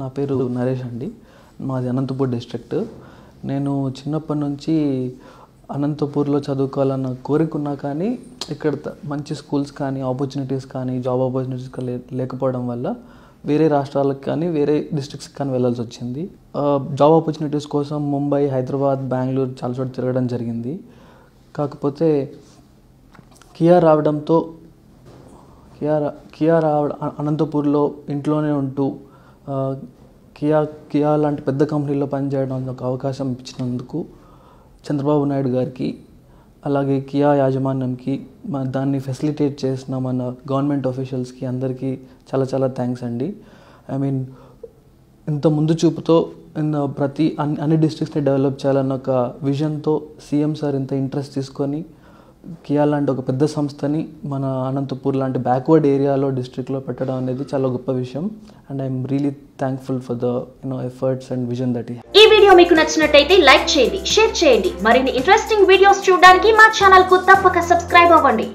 నా పేరు నరేష్ అండి. మాది అనంతపూర్ డిస్ట్రిక్ట్. నేను చిన్నప్పటి నుంచి అనంతపూర్లో చదువుకోవాలన్న కోరిక ఉన్నా కానీ ఇక్కడ మంచి స్కూల్స్ కానీ ఆపర్చునిటీస్ కానీ జాబ్ ఆపర్చునిటీస్ కానీ లేకపోవడం వల్ల వేరే రాష్ట్రాలకు కానీ వేరే డిస్ట్రిక్ట్స్కి కానీ వెళ్ళాల్సి వచ్చింది. జాబ్ ఆపర్చునిటీస్ కోసం ముంబై హైదరాబాద్ బెంగళూరు చాలా చోట్ల తిరగడం జరిగింది. కాకపోతే కియా రావడంతో కియా కియా రావడం అనంతపూర్లో ఇంట్లోనే ఉంటూ కియా కియా లాంటి పెద్ద కంపెనీలో పనిచేయడం ఒక అవకాశం ఇచ్చినందుకు చంద్రబాబు నాయుడు గారికి అలాగే కియా యాజమాన్యంకి మన దాన్ని ఫెసిలిటేట్ చేసిన మన గవర్నమెంట్ ఆఫీషియల్స్కి అందరికీ చాలా చాలా థ్యాంక్స్ అండి. ఐ మీన్ ఇంత ముందు చూపుతో ఇన్ ప్రతి అన్ని అన్ని డిస్ట్రిక్ట్స్ని డెవలప్ చేయాలన్న ఒక విజన్తో సీఎం సార్ ఇంత ఇంట్రెస్ట్ తీసుకొని కియా లాంటి ఒక పెద్ద సంస్థని మన అనంతపూర్ లాంటి బ్యాక్వర్డ్ ఏరియాలో డిస్ట్రిక్ట్లో పెట్టడం అనేది చాలా గొప్ప విషయం. And I'm really thankful for the you know efforts and vision that ఈ ఈ వీడియో మీకు నచ్చినట్టయితే లైక్ చేయండి షేర్ చేయండి. మరిన్ని ఇంట్రెస్టింగ్ వీడియోస్ చూడడానికి మా ఛానల్కు తప్పక సబ్స్క్రైబ్ అవ్వండి.